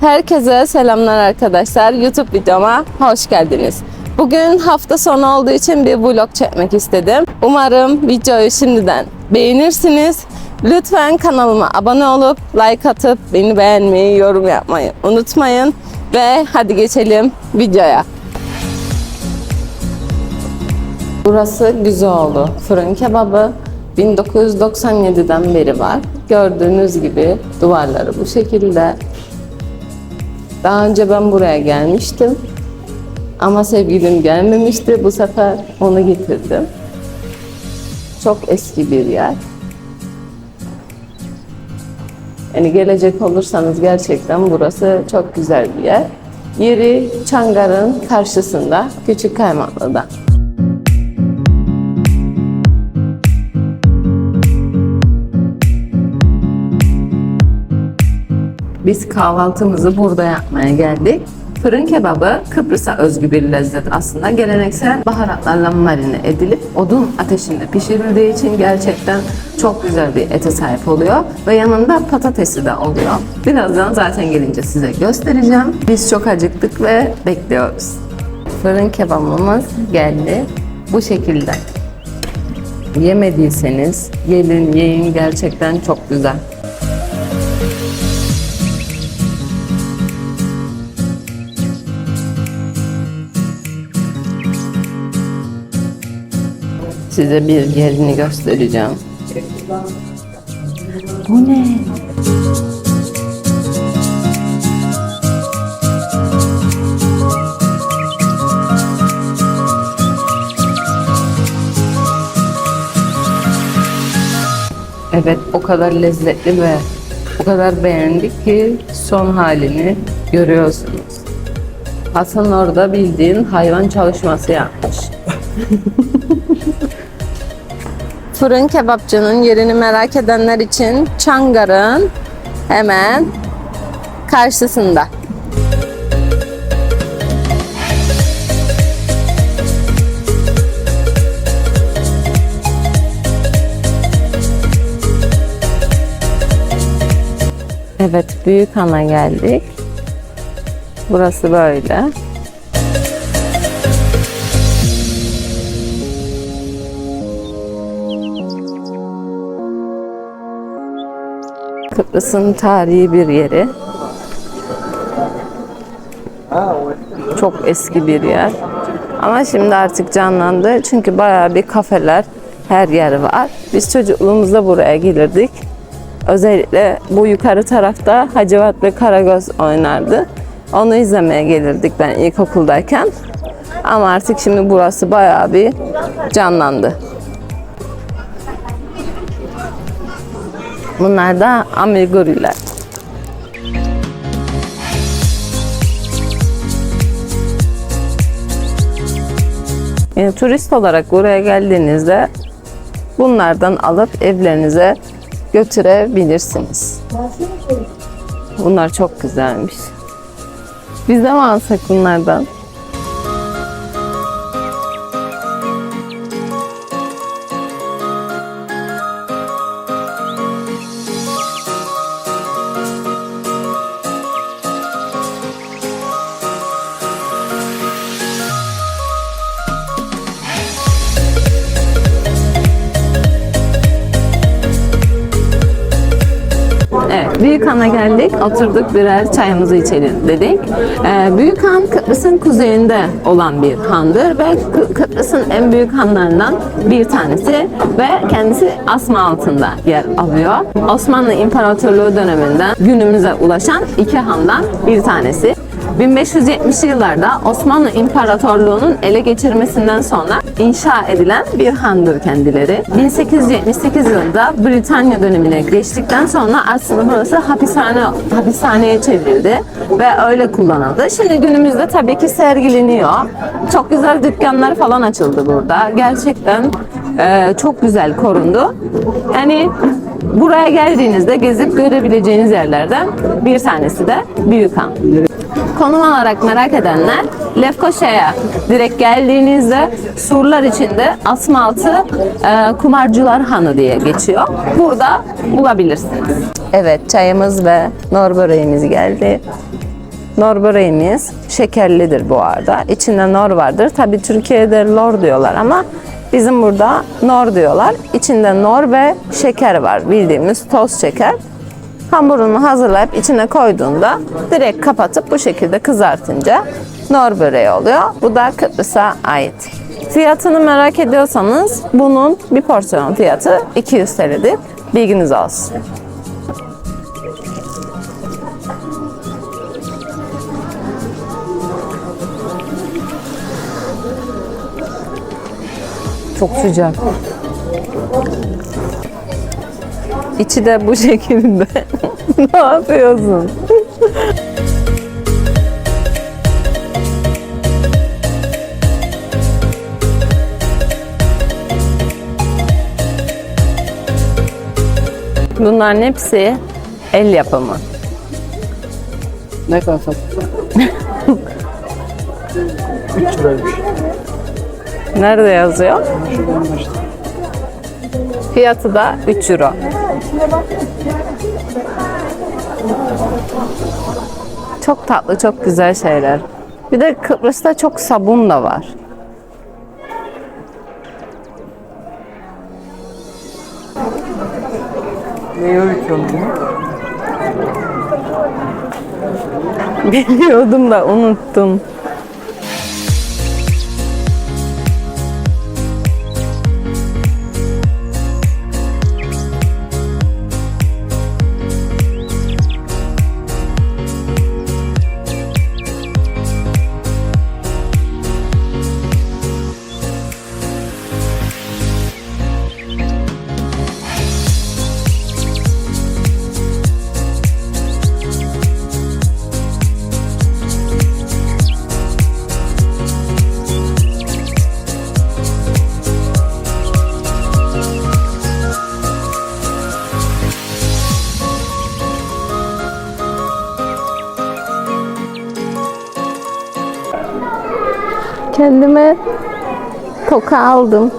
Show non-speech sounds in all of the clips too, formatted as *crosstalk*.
Herkese selamlar arkadaşlar. YouTube videoma hoş geldiniz. Bugün hafta sonu olduğu için bir vlog çekmek istedim. Umarım videoyu şimdiden beğenirsiniz. Lütfen kanalıma abone olup like atıp beni beğenmeyi, yorum yapmayı unutmayın. Ve hadi geçelim videoya. Burası Güzeloğlu Fırın Kebabı 1997'den beri var. Gördüğünüz gibi duvarları bu şekilde. Daha önce ben buraya gelmiştim. Ama sevgilim gelmemişti. Bu sefer onu getirdim. Çok eski bir yer. Yani gelecek olursanız gerçekten burası çok güzel bir yer. Yeri Çangar'ın karşısında, Küçük Kaymaklı'da. Biz kahvaltımızı burada yapmaya geldik. Fırın kebabı Kıbrıs'a özgü bir lezzet aslında. Geleneksel baharatlarla marine edilip odun ateşinde pişirildiği için gerçekten çok güzel bir ete sahip oluyor. Ve yanında patatesi de oluyor. Birazdan zaten gelince size göstereceğim. Biz çok acıktık ve bekliyoruz. Fırın kebabımız geldi. Bu şekilde. Yemediyseniz gelin yiyin gerçekten çok güzel. Size bir yerini göstereceğim. Bu ne? Evet o kadar lezzetli ve o kadar beğendik ki son halini görüyorsunuz. Hasan orada bildiğin hayvan çalışması yapmış. *laughs* Fırın kebapçının yerini merak edenler için Çangar'ın hemen karşısında. Evet, Büyük Han'a geldik. Burası böyle. Kıbrıs'ın tarihi bir yeri. Çok eski bir yer. Ama şimdi artık canlandı. Çünkü bayağı bir kafeler, her yer var. Biz çocukluğumuzda buraya gelirdik. Özellikle bu yukarı tarafta Hacivat ve Karagöz oynardı. Onu izlemeye gelirdik ben ilkokuldayken. Ama artık şimdi burası bayağı bir canlandı. Bunlar da amiguriler. Yani turist olarak buraya geldiğinizde bunlardan alıp evlerinize götürebilirsiniz. Bunlar çok güzelmiş. Biz de mi alsak bunlardan? Evet, Büyükhan'a geldik, oturduk birer çayımızı içelim dedik. Ee, Büyükhan Kıbrıs'ın kuzeyinde olan bir handır ve Kı- Kıbrıs'ın en büyük hanlarından bir tanesi ve kendisi asma altında yer alıyor. Osmanlı İmparatorluğu döneminden günümüze ulaşan iki handan bir tanesi. 1570'li yıllarda Osmanlı İmparatorluğu'nun ele geçirmesinden sonra inşa edilen bir handır kendileri. 1878 yılında Britanya dönemine geçtikten sonra aslında burası hapishane hapishaneye çevrildi ve öyle kullanıldı. Şimdi günümüzde tabii ki sergileniyor. Çok güzel dükkanlar falan açıldı burada. Gerçekten e, çok güzel korundu. Yani buraya geldiğinizde gezip görebileceğiniz yerlerden bir tanesi de Büyükhan. Konum olarak merak edenler Lefkoşa'ya direkt geldiğinizde surlar içinde Asmaltı e, Kumarcılar Hanı diye geçiyor. Burada bulabilirsiniz. Evet çayımız ve nor böreğimiz geldi. Nor böreğimiz şekerlidir bu arada. İçinde nor vardır. Tabi Türkiye'de lor diyorlar ama bizim burada nor diyorlar. İçinde nor ve şeker var. Bildiğimiz toz şeker. Hamurunu hazırlayıp içine koyduğunda direkt kapatıp bu şekilde kızartınca nor böreği oluyor. Bu da Kıbrıs'a ait. Fiyatını merak ediyorsanız bunun bir porsiyon fiyatı 200 TL'dir. Bilginiz olsun. Çok sıcak. İçi de bu şekilde. *laughs* ne yapıyorsun? Bunların hepsi el yapımı. Ne kadar satın? 3 liraymış. Nerede yazıyor? Şuradan işte. Fiyatı da 3 euro. Çok tatlı, çok güzel şeyler. Bir de Kıbrıs'ta çok sabun da var. Neyi öğretiyorsun bunu? Biliyordum da unuttum. Kendime toka aldım.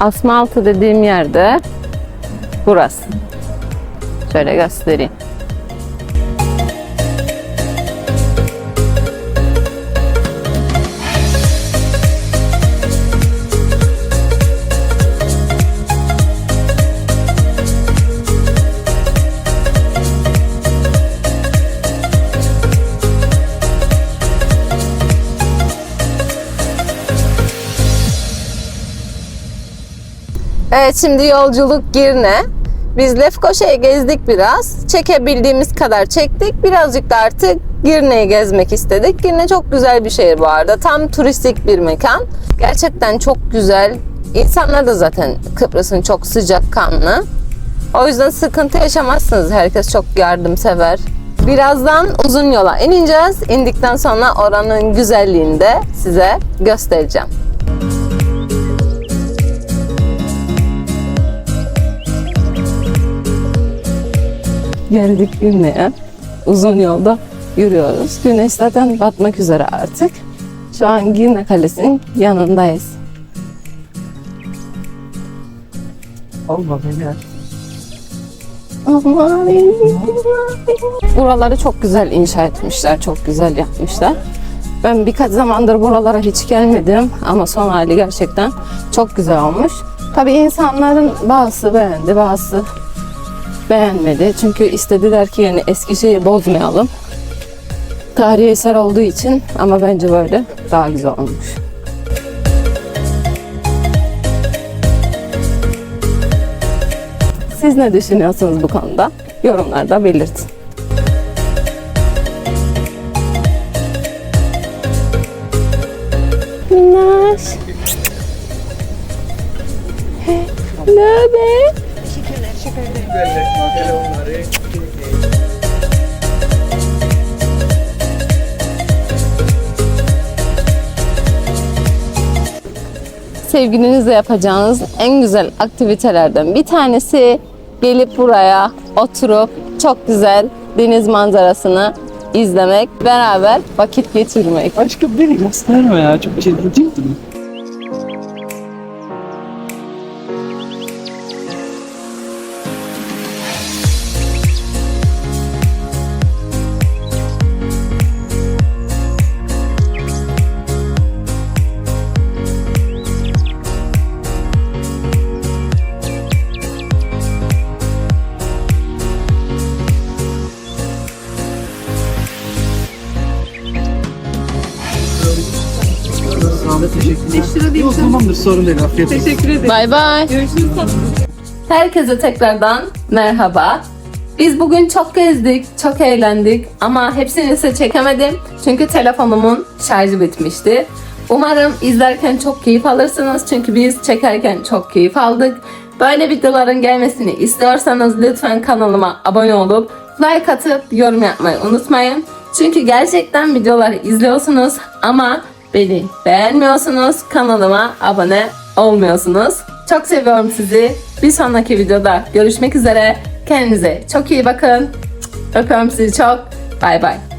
Asmaltı dediğim yerde burası. Şöyle göstereyim. Evet şimdi yolculuk Girne. Biz Lefkoşa'yı gezdik biraz. Çekebildiğimiz kadar çektik. Birazcık da artık Girne'yi gezmek istedik. Girne çok güzel bir şehir bu arada. Tam turistik bir mekan. Gerçekten çok güzel. İnsanlar da zaten Kıbrıs'ın çok sıcakkanlı. O yüzden sıkıntı yaşamazsınız. Herkes çok yardımsever. Birazdan uzun yola ineceğiz. İndikten sonra oranın güzelliğini de size göstereceğim. Geldik Güneş'e. Uzun yolda yürüyoruz. Güneş zaten batmak üzere artık. Şu an Girne Kalesi'nin yanındayız. Alma beni. Buraları çok güzel inşa etmişler, çok güzel yapmışlar. Ben birkaç zamandır buralara hiç gelmedim ama son hali gerçekten çok güzel olmuş. Tabii insanların bazısı beğendi, bazısı beğenmedi. Çünkü istediler ki yani eski şeyi bozmayalım. Tarihi eser olduğu için ama bence böyle daha güzel olmuş. Siz ne düşünüyorsunuz bu konuda? Yorumlarda belirtin. Minnaş. Ne be? Sevgilinizle yapacağınız en güzel aktivitelerden bir tanesi gelip buraya oturup çok güzel deniz manzarasını izlemek, beraber vakit geçirmek. Aşkım beni gösterme ya. Çok çirkin. Sana da 5 lira Yok tamamdır sorun değil. Afiyet olsun. Bay bay. Görüşürüz. Herkese tekrardan merhaba. Biz bugün çok gezdik, çok eğlendik ama hepsini size çekemedim çünkü telefonumun şarjı bitmişti. Umarım izlerken çok keyif alırsınız çünkü biz çekerken çok keyif aldık. Böyle videoların gelmesini istiyorsanız lütfen kanalıma abone olup like atıp yorum yapmayı unutmayın. Çünkü gerçekten videoları izliyorsunuz ama beni beğenmiyorsunuz, kanalıma abone olmuyorsunuz. Çok seviyorum sizi. Bir sonraki videoda görüşmek üzere. Kendinize çok iyi bakın. Öpüyorum sizi çok. Bay bay.